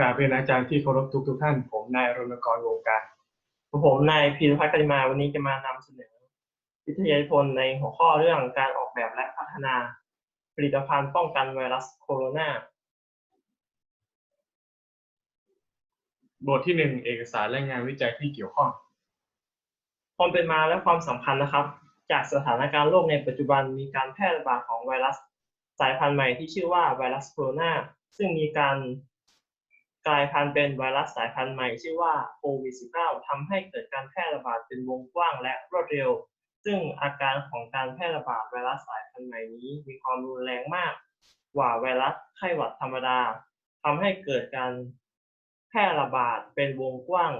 กราบเรียนอาจารย์ที่เคารพทุกทุกๆท่าน ผมนายรณกรวงการผมนายพีรพัฒน์กริมาวันนี้จะมานำเสนอ วิทยานิพนธ์ในหัวข้อเรื่องการออกแบบและพัฒนาผลิตภัณฑ์ป้องกันไวรัสโคโรนาบทที่หนึ่งเอกสารและงานวิจัยที่เกี่ยวข้องความเป็นมาและความสำคัญนะครับ จากสถานการณ์โลกในปัจจุบันมีการแพร่ระบาดของไวรัสสายพันธุ์ใหม่ที่ชื่อว่าไวรัสโคโรนาซึ่งมีการ กลายพันธุ์เป็นไวรัสสายพันธุ์ใหม่ชื่อว่าโควิด -19 ทำให้เกิดการแพร่ระบาดเป็นวงกว้างและรวดเร็ว ซึ่งอาการของการแพร่ระบาดไวรัสสายพันธุ์ใหม่นี้ มีความรุนแรงมากกว่าไวรัสไข้หวัดธรรมดาทำให้เกิดการแพร่ระบาดเป็นวงกว้าง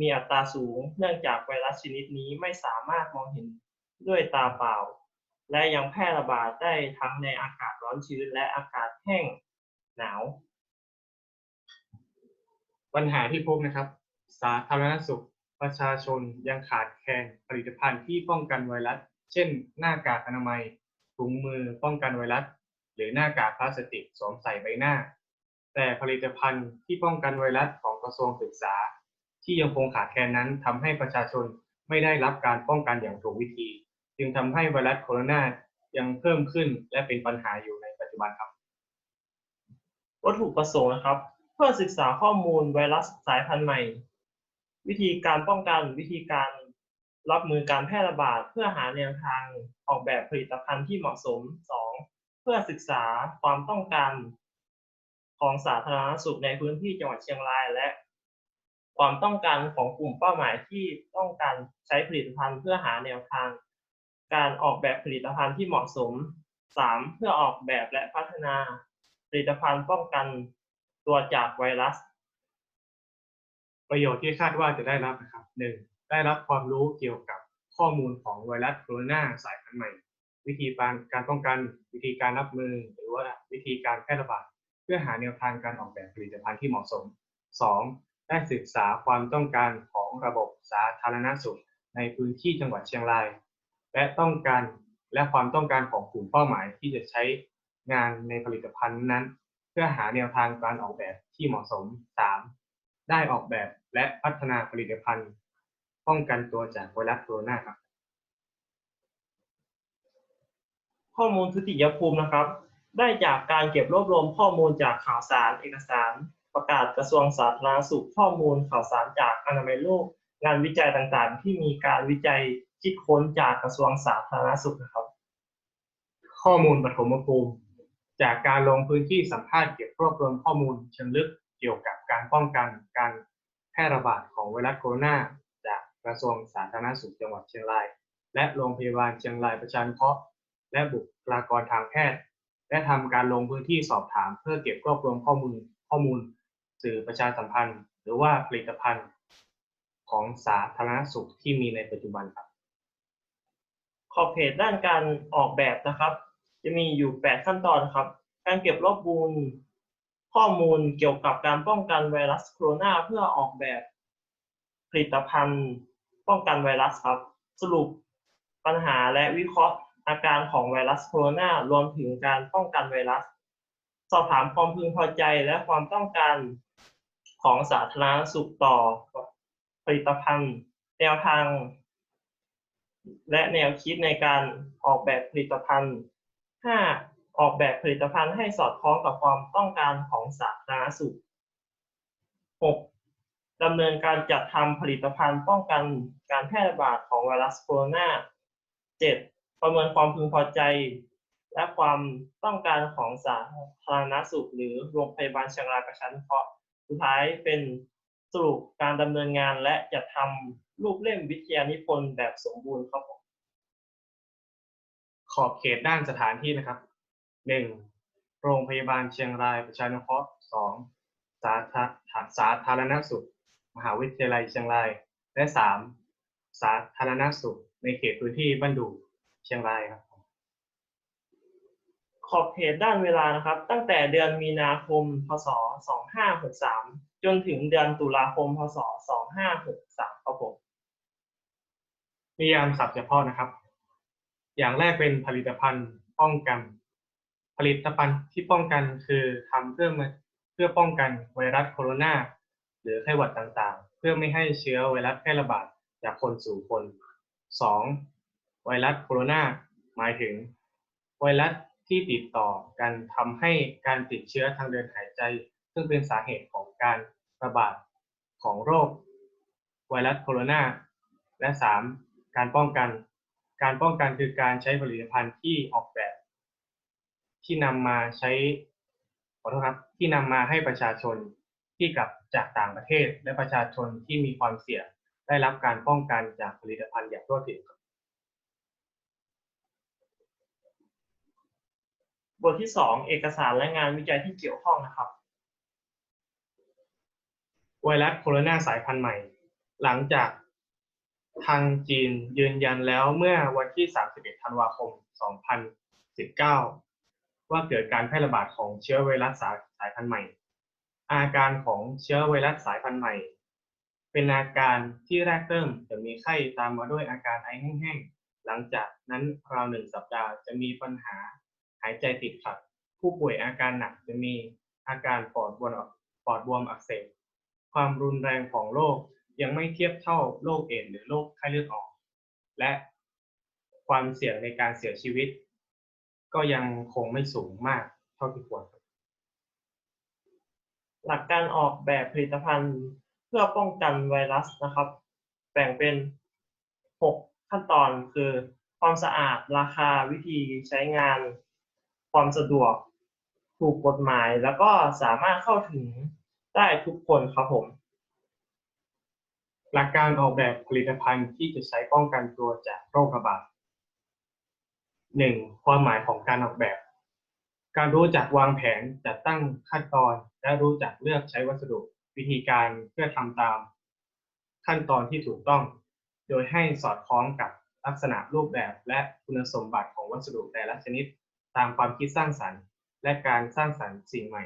มีอัตราสูง เนื่องจากไวรัสชนิดนี้ไม่สามารถมองเห็นด้วยตาเปล่า และยังแพร่ระบาดได้ทั้งในอากาศร้อนชื้นและอากาศแห้งหนาว ปัญหาที่พบนะครับ สาธารณสุขประชาชนยังขาดแคลนผลิตภัณฑ์ที่ป้องกันไวรัส เช่น หน้ากากอนามัย ถุงมือป้องกันไวรัส หรือหน้ากากพลาสติกสวมใส่ใบหน้า แต่ผลิตภัณฑ์ที่ป้องกันไวรัสของกระทรวงศึกษา ที่ยังคงขาดแคลนนั้นทำให้ประชาชนไม่ได้รับการป้องกันอย่างถูกวิธี จึงทำให้ไวรัสโคโรนายังเพิ่มขึ้นและเป็นปัญหาอยู่ในปัจจุบันครับ วัตถุประสงค์นะครับ เพื่อศึกษาข้อมูลไวรัสสายพันธุ์ใหม่ วิธีการป้องกันวิธีการรับมือการแพร่ระบาดเพื่อหาแนวทางออกแบบผลิตภัณฑ์ที่เหมาะสม 2. เพื่อศึกษาความต้องการของสาธารณสุขในพื้นที่จังหวัดเชียงรายและ ความต้องการของกลุ่มเป้าหมายที่ต้องการใช้ผลิตภัณฑ์เพื่อหาแนวทาง การออกแบบผลิตภัณฑ์ที่เหมาะสม 3. เพื่อออกแบบและพัฒนาผลิตภัณฑ์ป้องกัน ตัวจากไวรัส ประโยชน์ที่คาดว่าจะได้รับนะครับหนึ่งได้รับความรู้เกี่ยวกับข้อมูลของไวรัสโคโรนาสายพันธุ์ใหม่ วิธีการการป้องกันวิธีการรับมือ หรือว่าวิธีการแพร่ระบาดเพื่อหาแนวทางการออกแบบผลิตภัณฑ์ที่เหมาะสม 2. ได้ศึกษาความต้องการของระบบสาธารณสุข ในพื้นที่จังหวัดเชียงราย และต้องการและความต้องการของกลุ่มเป้าหมายที่จะใช้งานในผลิตภัณฑ์นั้น พื่อหาแนวทางการออกแบบที่เหมาะสม 3. ได้ออกแบบและพัฒนาผลิตภัณฑ์ ป้องกันตัวจากไวรัสโคโรนาครับ ข้อมูลทุติยภูมินะครับ ได้จากการเก็บรวบรวมข้อมูลจากข่าวสารเอกสาร ประกาศกระทรวงสาธารณสุขข้อมูลข่าวสารจากอนามัยโลก งานวิจัยต่างๆ ที่มีการวิจัยคิดค้นจากกระทรวงสาธารณสุขนะครับ ข้อมูลปฐมภูมิ จากการลงพื้นที่สัมภาษณ์เก็บรวบรวมข้อมูลเชิงลึกเกี่ยวกับการป้องกันการแพร่ระบาดของไวรัสโคโรนาจากกระทรวงสาธารณสุขจังหวัดเชียงราย และโรงพยาบาลเชียงรายประชานุเคราะห์และบุคลากรทางแพทย์ และทำการลงพื้นที่สอบถามเพื่อเก็บรวบรวมข้อมูลข้อมูล สื่อประชาสัมพันธ์ หรือว่าผลิตภัณฑ์ของสาธารณสุขที่มีในปัจจุบันครับขอบเขตด้านการออกแบบนะครับ จะมีอยู่ 8 ขั้นตอนครับ การเก็บรวบรวมข้อมูลเกี่ยวกับการป้องกันไวรัสโคโรนาเพื่อออกแบบผลิตภัณฑ์ป้องกันไวรัสครับ สรุปปัญหาและวิเคราะห์อาการของไวรัสโคโรนารวมถึงการป้องกันไวรัส สอบถามความพึงพอใจและความต้องการของสาธารณสุขต่อผลิตภัณฑ์ แนวทาง และแนวคิดในการออกแบบผลิตภัณฑ์ 5. ออกแบบผลิตภัณฑ์ให้สอดคล้องกับความต้องการของสาธารณสุข 6. ดำเนินการจัดทำผลิตภัณฑ์ป้องกันการแพร่ระบาดของไวรัสโคโรนา 7. ประเมินความพึงพอใจ และความต้องการของสาธารณสุข หรือโรงพยาบาลเชียงรายประชานุเคราะห์สุดท้ายเป็นสรุปการดำเนินงานและจัดทำรูปเล่มวิทยานิพนธ์แบบสมบูรณ์ครับผม ขอบเขตด้านสถานที่นะครับ 1. โรงพยาบาลเชียงรายประชานุเคราะห์ 2. สาธาสาธารณสุข มหาวิทยาลัยเชียงราย และ 3. สาธารณสุข ในเขตพื้นที่บ้านดูเชียงรายครับขอบเขตด้านเวลานะครับ ตั้งแต่เดือนมีนาคม พศ 2563 จนถึงเดือนตุลาคม พศ 2563 ครับผมนิยามศัพท์เฉพาะนะครับ อย่างแรกเป็นผลิตภัณฑ์ป้องกัน ผลิตภัณฑ์ที่ป้องกันคือทำเพื่อมาเพื่อป้องกันไวรัสโคโรนาหรือไข้หวัดต่างๆ เพื่อไม่ให้เชื้อไวรัสแพร่ระบาดจากคนสู่คน 2. ไวรัสโคโรนาหมายถึง ไวรัสที่ติดต่อกันทำให้การติดเชื้อทางเดินหายใจ ซึ่งเป็นสาเหตุของการระบาดของโรค ไวรัสโคโรนาและ 3. การป้องกัน การป้องกันคือการใช้ผลิตภัณฑ์ที่ออกแบบ ที่นำมาใช้ขอโทษครับที่นำมาให้ประชาชนที่กลับจากต่างประเทศ และประชาชนที่มีความเสี่ยงได้รับการป้องกันจากผลิตภัณฑ์อย่างทั่วถึงครับบทที่สองเอกสารและงานวิจัยที่เกี่ยวข้องนะครับ ไวรัสโคโรนาสายพันธุ์ใหม่ หลังจาก ทางจีนยืนยันแล้วเมื่อวันที่ 31 ธันวาคม 2019 ว่าเกิดการแพร่ระบาดของเชื้อไวรัสสายสายพันธุ์ใหม่ อาการของเชื้อไวรัสสายพันธุ์ใหม่ เป็นอาการที่แรกเริ่มจะมีไข้ตามมาด้วยอาการไอแห้งๆ หลังจากนั้นราวหนึ่งสัปดาห์จะมีปัญหาหายใจติดขัด ผู้ป่วยอาการหนักจะมีอาการปอดบวมปอดบวมอักเสบความรุนแรงของโรค ยังไม่เทียบเท่าโรคเอดส์หรือโรคไข้เลือดออก และความเสี่ยงในการเสียชีวิต ก็ยังคงไม่สูงมากเท่าที่ควร หลักการออกแบบผลิตภัณฑ์เพื่อป้องกันไวรัสนะครับ แบ่งเป็น 6 ขั้นตอนคือความสะอาดราคาวิธีใช้งาน ความสะดวกถูกกฎหมาย แล้วก็สามารถเข้าถึงได้ทุกคนครับผม หลักการออกแบบผลิตภัณฑ์ที่จะใช้ป้องกันตัวจากโรคระบาด 1. ความหมายของการออกแบบ การรู้จักวางแผนจัดตั้งขั้นตอน และรู้จักเลือกใช้วัสดุวิธีการเพื่อทำตาม ขั้นตอนที่ถูกต้อง โดยให้สอดคล้องกับลักษณะรูปแบบและคุณสมบัติของวัสดุแต่ละชนิด ตามความคิดสร้างสรรค์ และการสร้างสรรค์สิ่งใหม่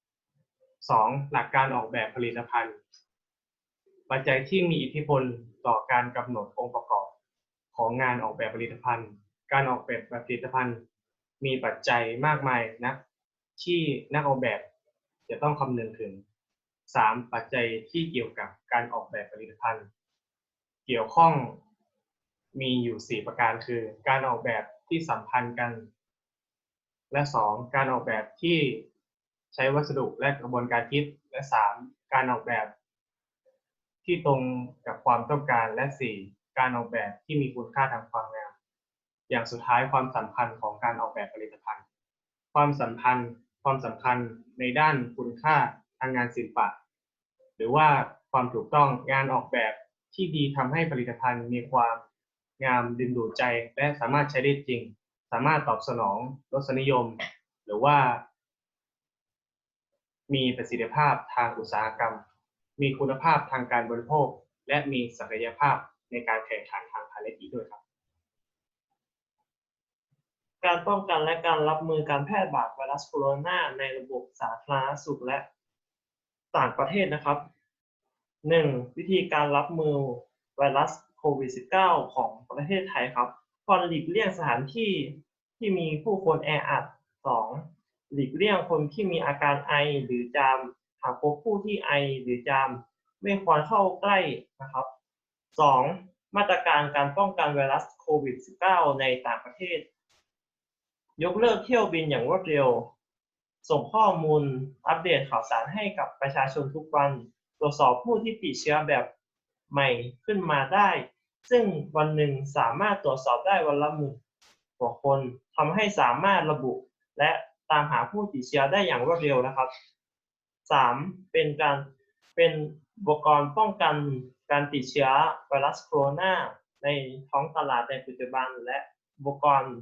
2. หลักการออกแบบผลิตภัณฑ์ ปัจจัยที่มีอิทธิพลต่อการกำหนดองค์ประกอบของงานออกแบบผลิตภัณฑ์ การออกแบบผลิตภัณฑ์ มีปัจจัยมากมายนะที่นักออกแบบจะต้องคำนึงถึง 3. ปัจจัยที่เกี่ยวกับการออกแบบผลิตภัณฑ์ เกี่ยวข้องมีอยู่ 4 ประการคือ การออกแบบที่สัมพันธ์กัน และ 2. การออกแบบที่ใช้วัสดุและกระบวนการคิด และ 3. การออกแบบ ที่ตรงกับความต้องการและ 4. การออกแบบที่มีคุณค่าทางความงามอย่างสุดท้ายความสำคัญของการออกแบบผลิตภัณฑ์ ความสัมพันธ์ความสำคัญในด้านคุณค่าทางงานศิลปะ หรือว่าความถูกต้องงานออกแบบที่ดีทำให้ผลิตภัณฑ์มีความงามดึงดูดใจและสามารถใช้ได้จริง สามารถตอบสนองรสนิยม หรือว่า มีประสิทธิภาพทางอุตสาหกรรม มีคุณภาพทางการบริโภค และมีศักยภาพในการแข่งขันทางภารกิจด้วยครับ การป้องกันและการรับมือการแพร่ระบาดไวรัสโคโรนาในระบบสาธารณสุขและต่างประเทศนะครับ 1. วิธีการรับมือไวรัสโควิด -19 ของประเทศไทยครับควรหลีกเลี่ยงสถานที่ที่มีผู้คนแออัด 2. หลีกเลี่ยงคนที่มีอาการไอหรือจาม หากพบผู้ที่ไอหรือจามไม่ควรเข้าใกล้นะครับ 2. มาตรการการป้องกันไวรัสโควิด -19 ในต่างประเทศ ยกเลิกเที่ยวบินอย่างรวดเร็ว ส่งข้อมูลอัปเดตข่าวสารให้กับประชาชนทุกวัน ตรวจสอบผู้ที่ติดเชื้อแบบใหม่ขึ้นมาได้ ซึ่งวันหนึ่งสามารถตรวจสอบได้วันละหมื่นกว่าคนทำให้สามารถระบุ และตามหาผู้ติดเชื้อได้อย่างรวดเร็วนะครับ 3. เป็นการเป็นอุปกรณ์ป้องกันการติดเชื้อไวรัสโคโรนาในท้องตลาดในปัจจุบัน และอุปกรณ์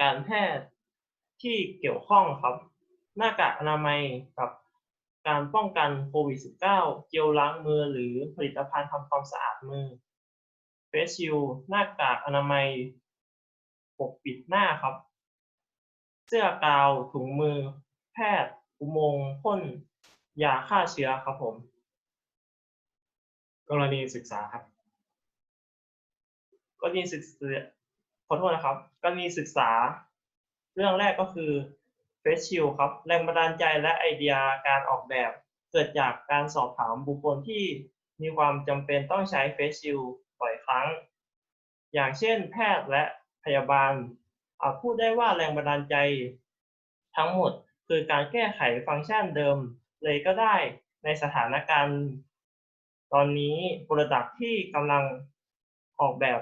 การแพทย์ที่เกี่ยวข้องครับ หน้ากากอนามัยกับการป้องกันโควิด -19 เจลล้างมือหรือผลิตภัณฑ์ทำความสะอาดมือเฟสชิลหน้ากากอนามัยปกปิดหน้าครับ เสื้อกาวถุงมือ แพทย์อุโมงค์พ่น ยาฆ่าเชื้อครับผม กรณีศึกษาครับ กรณีศึกษาขอโทษนะครับ กรณีศึกษา เรื่องแรกก็คือเฟ Face Shield ครับ แรงบันดาลใจและไอเดียการออกแบบ เกิดจากการสอบถามบุคคลที่มีความจำเป็นต้องใช้ Face Shield บ่อยครั้ง อย่างเช่น แพทย์และพยาบาลอาจพูดได้ว่าแรงบันดาลใจทั้งหมดคือการแก้ไขฟังก์ชันเดิม เลยก็ได้ในสถานการณ์ ตอนนี้ Product ที่กำลังออกแบบ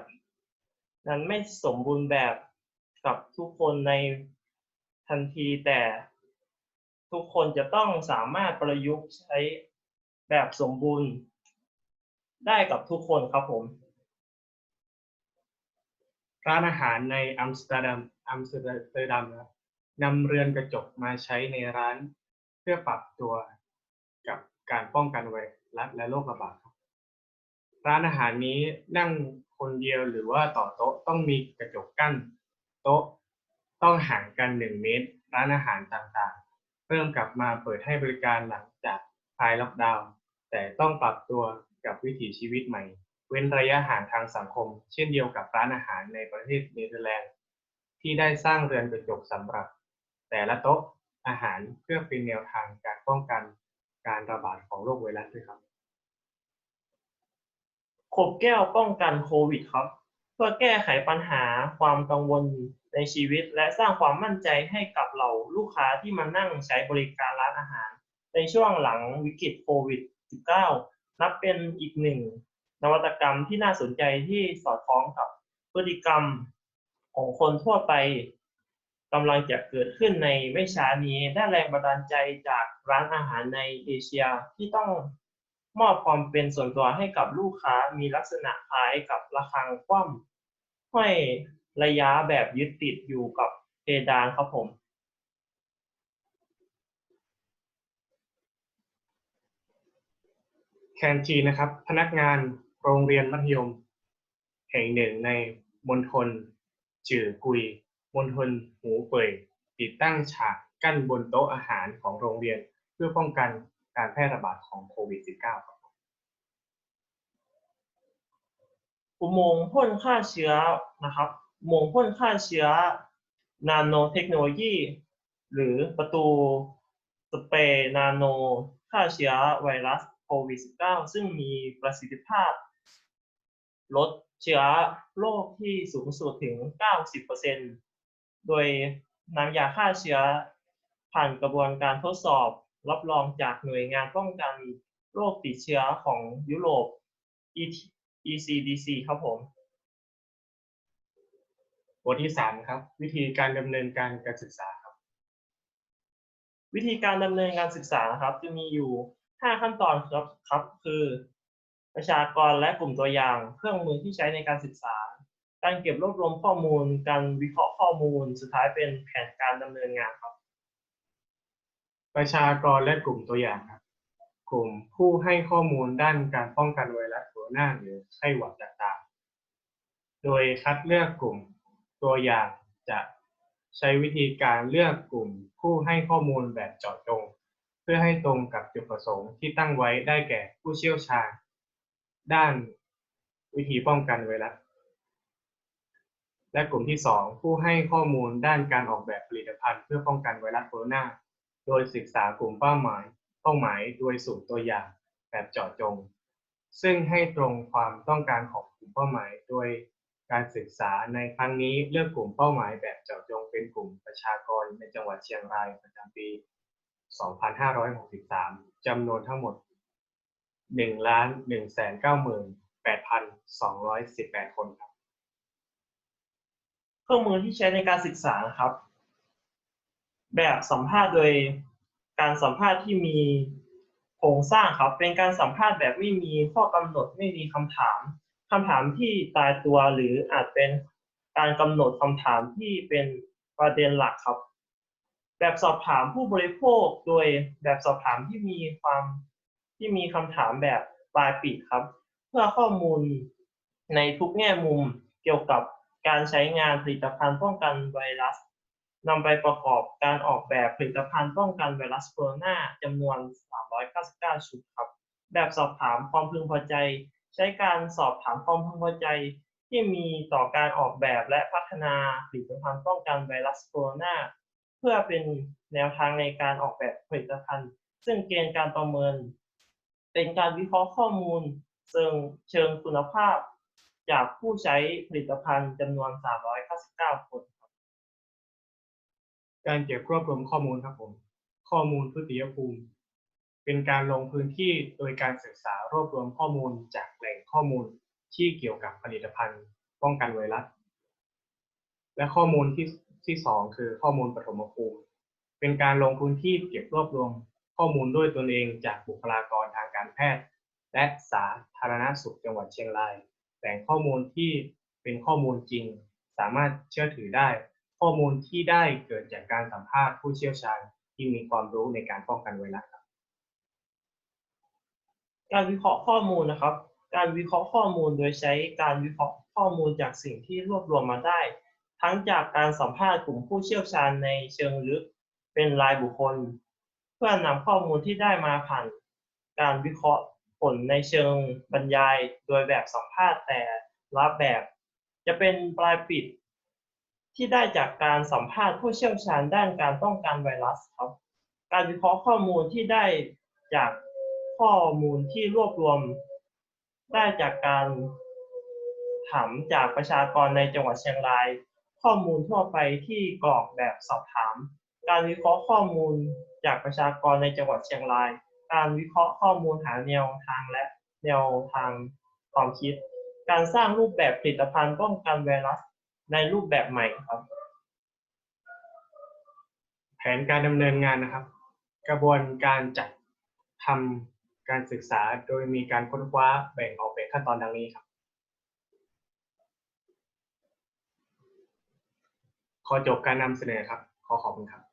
นั้นไม่สมบูรณ์แบบกับทุกคนในทันทีแต่ทุกคนจะต้องสามารถประยุกต์ใช้แบบสมบูรณ์ ได้กับทุกคนครับผม ร้านอาหารในอัมสเตอร์ดัมอัมสเตอร์ดัมนะนำเรือนกระจกมาใช้ในร้าน พื่อปรับตัวกับการป้องกันไวรัสและโรคระบาดครับร้านอาหารนี้นั่งคนเดียวหรือว่าต่อโต๊ะต้องมีกระจกกั้น โต๊ะต้องห่างกันหนึ่งเมตร ร้านอาหารต่างๆ เริ่มกลับมาเปิดให้บริการหลังจากคลายล็อกดาวน์แต่ต้องปรับตัวกับวิถีชีวิตใหม่ เว้นระยะห่างทางสังคม เช่นเดียวกับร้านอาหารในประเทศเนเธอร์แลนด์ ที่ได้สร้างเรือนกระจกสำหรับ แต่ละโต๊ะ อาหารเพื่อเป็นแนวทางการป้องกันการระบาดของโรคไวรัสด้วยครับขบแก้วป้องกันโควิดครับ เพื่อแก้ไขปัญหาความกังวลในชีวิต และสร้างความมั่นใจให้กับเหล่าลูกค้าที่มานั่งใช้บริการร้านอาหาร ในช่วงหลังวิกฤตโควิด -19 นับเป็นอีกหนึ่งนวัตกรรมที่น่าสนใจที่สอดคล้องกับพฤติกรรมของคนทั่วไป กำลังจะเกิดขึ้นในไม่ช้านี้ได้แรงบันดาลใจจากร้านอาหารในเอเชียที่ต้องมอบความเป็นส่วนตัวให้กับลูกค้ามีลักษณะคล้ายกับระฆังคว่ำห้อยระยะแบบยึดติดอยู่กับเพดานครับผม แคนทีนนะครับ พนักงานโรงเรียนมัธยม แห่งหนึ่งในมณฑลจื่อกุย มณฑลหูเป่ยติดตั้งฉากกั้นบนโต๊ะอาหารของโรงเรียน เพื่อป้องกันการแพร่ระบาดของโควิด -19 ครับอุโมงค์พ่นฆ่าเชื้อนะครับอุโมงค์พ่นฆ่าเชื้อนาโนเทคโนโลยี หรือประตูสเปรย์นาโนฆ่าเชื้อไวรัสโควิด -19 ซึ่งมีประสิทธิภาพ ลดเชื้อโรคที่สูงสุดถึง 90% โดยนำยาฆ่าเชื้อผ่านกระบวนการทดสอบรับรองจากหน่วยงานป้องกันโรคติดเชื้อของยุโรป ECDC ครับผมบทที่สามครับ วิธีการดำเนินการการศึกษาครับ วิธีการดำเนินการศึกษานะครับ จะมีอยู่ 5 ขั้นตอนครับครับ คือ ประชากรและกลุ่มตัวอย่าง เครื่องมือที่ใช้ในการศึกษา การเก็บรวบรวมข้อมูล การวิเคราะห์ข้อมูล สุดท้ายเป็นแผนการดำเนินงานครับ ประชากรและกลุ่มตัวอย่างครับ กลุ่มผู้ให้ข้อมูลด้านการป้องกันไวรัสโคโรนาหรือไข้หวัดต่างๆ โดยคัดเลือกกลุ่มตัวอย่างจะใช้วิธีการเลือกกลุ่มผู้ให้ข้อมูลแบบเจาะจง เพื่อให้ตรงกับจุดประสงค์ที่ตั้งไว้ได้แก่ผู้เชี่ยวชาญ ด้านวิธีป้องกันไวรัส และกลุ่มที่ 2 ผู้ให้ข้อมูลด้านการออกแบบผลิตภัณฑ์เพื่อป้องกันไวรัสโคโรนา โดยศึกษากลุ่มเป้าหมาย เป้าหมายโดยสูตรตัวอย่างแบบเจาะจง ซึ่งให้ตรงความต้องการของกลุ่มเป้าหมาย โดยการศึกษาในครั้งนี้เลือกกลุ่มเป้าหมายแบบเจาะจงเป็นกลุ่มประชากรในจังหวัดเชียงรายประจำปี 2563 จำนวนทั้งหมด 1,198,218 คนครับ เครื่องมือที่ใช้ในการศึกษานะครับ แบบสัมภาษณ์โดยการสัมภาษณ์ที่มีโครงสร้างครับ เป็นการสัมภาษณ์แบบไม่มีข้อกำหนดไม่มีคำถามคำถามที่ตายตัวหรืออาจเป็นการกำหนดคำถามที่เป็นประเด็นหลักครับ แบบสอบถามผู้บริโภคโดยแบบสอบถามที่มีความที่มีคำถามแบบปลายปิดครับ เพื่อข้อมูลในทุกแง่มุมเกี่ยวกับ การใช้งานผลิตภัณฑ์ป้องกันไวรัสนำไปประกอบการออกแบบผลิตภัณฑ์ป้องกันไวรัสโคโรนาจำนวน 399 ชุดครับ แบบสอบถามความพึงพอใจ ใช้การสอบถามความพึงพอใจ ที่มีต่อการออกแบบและพัฒนาผลิตภัณฑ์ป้องกันไวรัสโคโรนาเพื่อเป็นแนวทางในการออกแบบผลิตภัณฑ์ ซึ่งเกณฑ์การประเมิน เป็นการวิเคราะห์ข้อมูลเชิงเชิงคุณภาพ จากผู้ใช้ผลิตภัณฑ์จำนวน 399 คนครับ การเก็บรวบรวมข้อมูลครับผม ข้อมูลทุติยภูมิ เป็นการลงพื้นที่โดยการศึกษารวบรวมข้อมูลจากแหล่งข้อมูลที่เกี่ยวกับผลิตภัณฑ์ป้องกันไวรัส และข้อมูลที่ที่สองคือข้อมูลปฐมภูมิ เป็นการลงพื้นที่เก็บรวบรวมข้อมูลด้วยตนเองจากบุคลากรทางการแพทย์ และสาธารณสุขจังหวัดเชียงราย แหล่งข้อมูลที่เป็นข้อมูลจริง สามารถเชื่อถือได้ ข้อมูลที่ได้เกิดจากการสัมภาษณ์ผู้เชี่ยวชาญที่มีความรู้ในการป้องกันไวรัสครับ การวิเคราะห์ข้อมูลนะครับ การวิเคราะห์ข้อมูลโดยใช้การวิเคราะห์ข้อมูลจากสิ่งที่รวบรวมมาได้ ทั้งจากการสัมภาษณ์กลุ่มผู้เชี่ยวชาญในเชิงลึกเป็นรายบุคคล เพื่อนำข้อมูลที่ได้มาผ่านการวิเคราะห์ ผลในเชิงบรรยายโดยแบบสัมภาษณ์แต่ละแบบ จะเป็นปลายปิด ที่ได้จากการสัมภาษณ์ผู้เชี่ยวชาญด้านการป้องกันไวรัสครับ การวิเคราะห์ข้อมูลที่ได้จากข้อมูลที่รวบรวม ได้จากการถามจากประชากรในจังหวัดเชียงราย ข้อมูลทั่วไปที่กรอกแบบสอบถาม การวิเคราะห์ข้อมูลจากประชากรในจังหวัดเชียงราย การวิเคราะห์ข้อมูลหาแนวทางและแนวทางความคิด การสร้างรูปแบบผลิตภัณฑ์ป้องกันไวรัสในรูปแบบใหม่ครับ แผนการดำเนินงานนะครับ กระบวนการจัดทำการศึกษาโดยมีการค้นคว้าแบ่งออกเป็นขั้นตอนดังนี้ครับ ขอจบการนำเสนอครับ ขอขอบคุณครับ